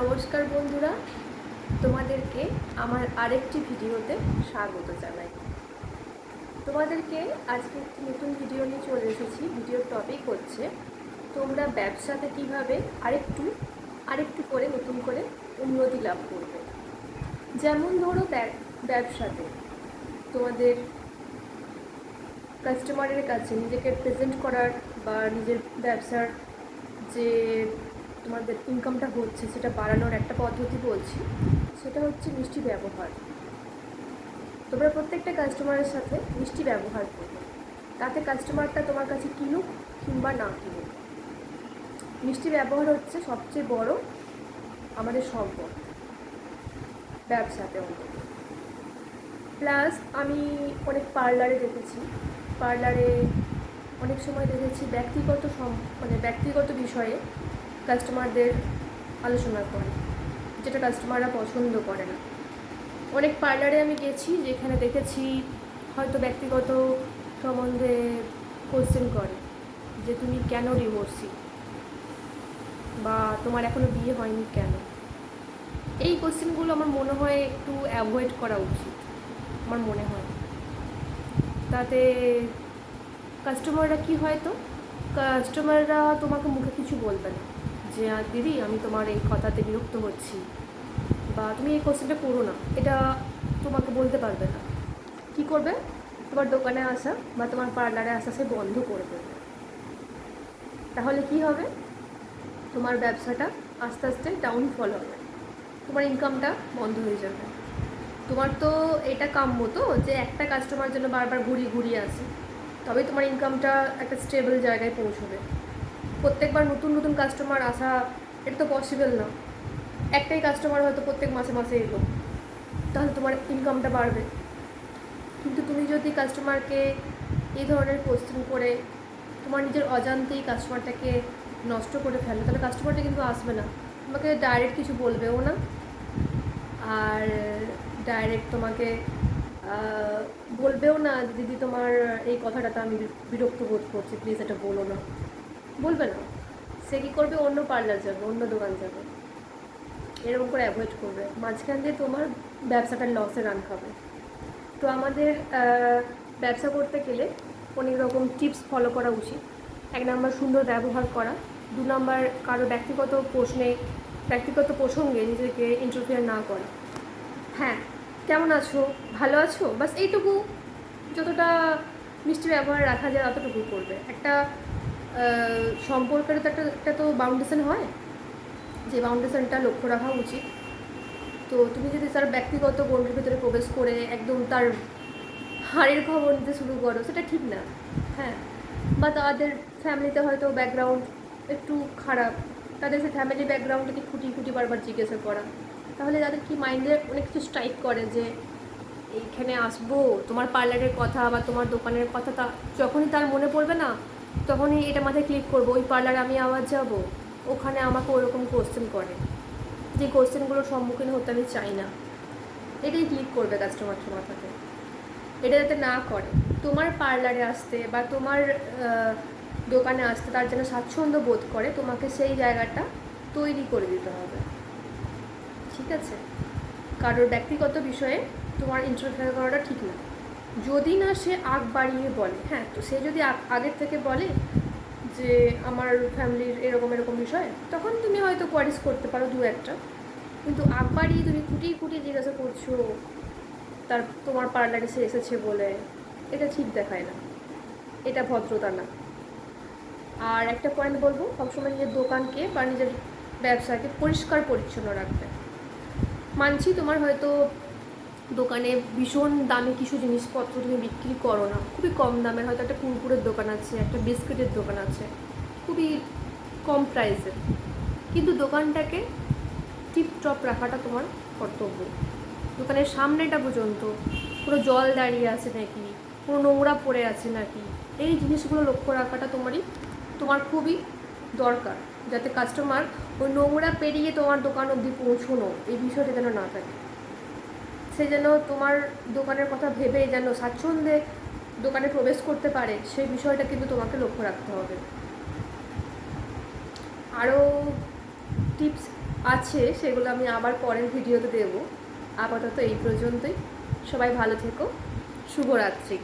নমস্কার বন্ধুরা, তোমাদেরকে আমার আরেকটি ভিডিওতে স্বাগত জানাই। তোমাদেরকে আজকে একটি নতুন ভিডিও নিয়ে চলে এসেছি। ভিডিওর টপিক হচ্ছে, তোমরা ব্যবসাতে কীভাবে আরেকটু আরেকটু করে নতুন করে উন্নতি লাভ করবে। যেমন ধরো ব্যব- ব্যবসাতে, তোমাদের কাস্টমারের কাছে নিজেকে প্রেজেন্ট করার বা নিজের ব্যবসার যে তোমাদের ইনকামটা হচ্ছে, সেটা বাড়ানোর একটা পদ্ধতি বলছি, সেটা হচ্ছে মিষ্টি ব্যবহার। তোমরা প্রত্যেকটা কাস্টমারের সাথে মিষ্টি ব্যবহার করবে। তাতে কাস্টমারটা তোমার কাছে কিনুক কিংবা না কিনুক। মিষ্টি ব্যবহার হচ্ছে সবচেয়ে বড় আমাদের সম্পদ, ব্যবসাতে অন্তত। প্লাস আমি অনেক পার্লারে দেখেছি। পার্লারে অনেক সময় দেখেছি ব্যক্তিগত সম- মানে ব্যক্তিগত বিষয়ে কাস্টমারদের আলোচনা করে, যেটা কাস্টমাররা পছন্দ করে না। অনেক পার্লারে আমি গেছি যেখানে দেখেছি হয়তো ব্যক্তিগত সম্বন্ধে কোশ্চেন করে যে তুমি কেন ডিভোর্সি বা তোমার এখনও বিয়ে হয়নি কেন? এই কোশ্চেনগুলো আমার মনে হয় একটু অ্যাভয়েড করা উচিত, আমার মনে হয়। তাতে কাস্টমাররা কি হয় তো কাস্টমাররা তোমাকে মুখে কিছু বলবে না। যে "আহ, দিদি আমি তোমার এই কথাতে বিরক্ত হচ্ছি বা তুমি এই কোশ্চেনটা করো না। এটা তোমাকে বলতে পারবে না। কি করবে? তোমার দোকানে আসা বা তোমার পার্লারে আসা সে বন্ধ করে দেবে। তাহলে কি হবে? তোমার ব্যবসাটা আস্তে আস্তে ডাউনফল হবে। তোমার ইনকামটা বন্ধ হয়ে যাবে। তোমার তো এটা কাম্য তো যে একটা কাস্টমার জন্য বারবার ঘুরিয়ে ঘুরিয়ে আসে। তবে তোমার ইনকামটা একটা স্টেবল জায়গায় পৌঁছবে। প্রত্যেকবার নতুন নতুন কাস্টমার আসা, এটা তো পসিবল না। একটাই কাস্টমার হয়তো প্রত্যেক মাসে মাসে এলো, তাহলে তোমার ইনকামটা বাড়বে। কিন্তু তুমি যদি কাস্টমারকে এই ধরনের কোশ্চেন করে, তোমার নিজের অজান্তেই কাস্টমারটাকে নষ্ট করে ফেলো, তাহলে কাস্টমারটা কিন্তু আসবে না। তোমাকে ডাইরেক্ট কিছু বলবেও না। আর ডাইরেক্ট তোমাকে বলবেও না দিদি, তোমার এই কথাটাতে আমি বিরক্ত বোধ করছি প্লিজ এটা বলো না। বলবে না। সে কী করবে? অন্য পার্লার যাবে, অন্য দোকান যাবে। এরকম করে অ্যাভয়েড করবে। মাঝখান দিয়ে তোমার ব্যবসাটা লসে রান খাবে তো আমাদের ব্যবসা করতে গেলে অনেক রকম টিপস ফলো করা উচিত। এক নম্বর সুন্দর ব্যবহার করা। দু নম্বর কারও ব্যক্তিগত প্রশ্নে, ব্যক্তিগত প্রসঙ্গে নিজেকে ইন্টারফিয়ার না করা। হ্যাঁ কেমন আছো? ভালো আছো? বাস এইটুকু, যতটা মিষ্টি ব্যবহার রাখা যায় অতটুকু করবে। একটা সম্পর্কের তো একটা একটা তো বাউন্ডেশন হয়। যে বাউন্ডেশনটা লক্ষ্য রাখা উচিত। তো তুমি যদি তার ব্যক্তিগত গণ্ডির ভিতরে প্রবেশ করে একদম তার হাড়ের খবর নিতে শুরু করো, সেটা ঠিক না। হ্যাঁ। বা তাদের ফ্যামিলিতে হয়তো ব্যাকগ্রাউন্ড একটু খারাপ। তাদের সে ফ্যামিলি ব্যাকগ্রাউন্ডটাকে খুঁটি খুঁটি বারবার জিজ্ঞাসা করা। তাহলে তাদের কি মাইন্ডে অনেক কিছু স্ট্রাইক করে যে, এইখানে আসব, তোমার পার্লারের কথা বা তোমার দোকানের কথা তা যখনই তার মনে পড়বে না তখনই এটা মাথায় ক্লিক করব, ওই পার্লারে আমি আবার যাব, ওখানে আমাকে ওরকম কোশ্চেন করে। যে কোশ্চেনগুলোর সম্মুখীন হতে আমি চাই না। এটাই ক্লিক করবে কাস্টমারটা মাথাতে। এটা যাতে না করে। তোমার পার্লারে আসতে বা তোমার দোকানে আসতে তার যেন স্বাচ্ছন্দ্য বোধ করে, তোমাকে সেই জায়গাটা তৈরি করে দিতে হবে। ঠিক আছে? কারোর ব্যক্তিগত বিষয়ে তোমার ইন্টারফেয়ার করাটা ঠিক না। যদি না সে আগ বাড়িয়ে বলে হ্যাঁ তো সে যদি আগের থেকে বলে যে আমার ফ্যামিলির এরকম এরকম বিষয়, তখন তুমি হয়তো কোয়ারিস করতে পারো দু একটা। কিন্তু আগ বাড়িয়ে তুমি খুঁটিয়ে খুঁটিয়ে জিজ্ঞাসা করছ, তার, তোমার পার্লারে সে এসেছে বলে, এটা ঠিক দেখায় না। এটা ভদ্রতা না। আর একটা পয়েন্ট বলব, সবসময় নিজের দোকানকে বা নিজের ব্যবসাকে পরিষ্কার পরিচ্ছন্ন রাখবে। মানছি তোমার হয়তো দোকানে ভীষণ দামি কিছু জিনিসপত্র তুমি বিক্রি করো না। খুবই কম দামের, হয়তো একটা কুরকুরের দোকান আছে, একটা বিস্কুটের দোকান আছে। খুবই কম প্রাইসের কিন্তু দোকানটাকে টিপটপ রাখাটা তোমার কর্তব্য। দোকানের সামনেটা পর্যন্ত কোনো জল দাঁড়িয়ে আছে নাকি? কোনো নোংরা পড়ে আছে নাকি? এই জিনিসগুলো লক্ষ্য রাখাটা তোমারই, তোমার খুবই দরকার। যাতে কাস্টমার ওই নোংরা পেরিয়ে তোমার দোকান অবধি পৌঁছনো, এই বিষয়টা যেন না থাকে। সে যেন তোমার দোকানের কথা ভেবে যেন স্বাচ্ছন্দ্যে দোকানে প্রবেশ করতে পারে, সেই বিষয়টা কিন্তু তোমাকে লক্ষ্য রাখতে হবে। আরও টিপস আছে, সেগুলো আমি আবার পরের ভিডিওতে দেবো। আপাতত এই পর্যন্তই। সবাই ভালো থেকো। শুভরাত্রি।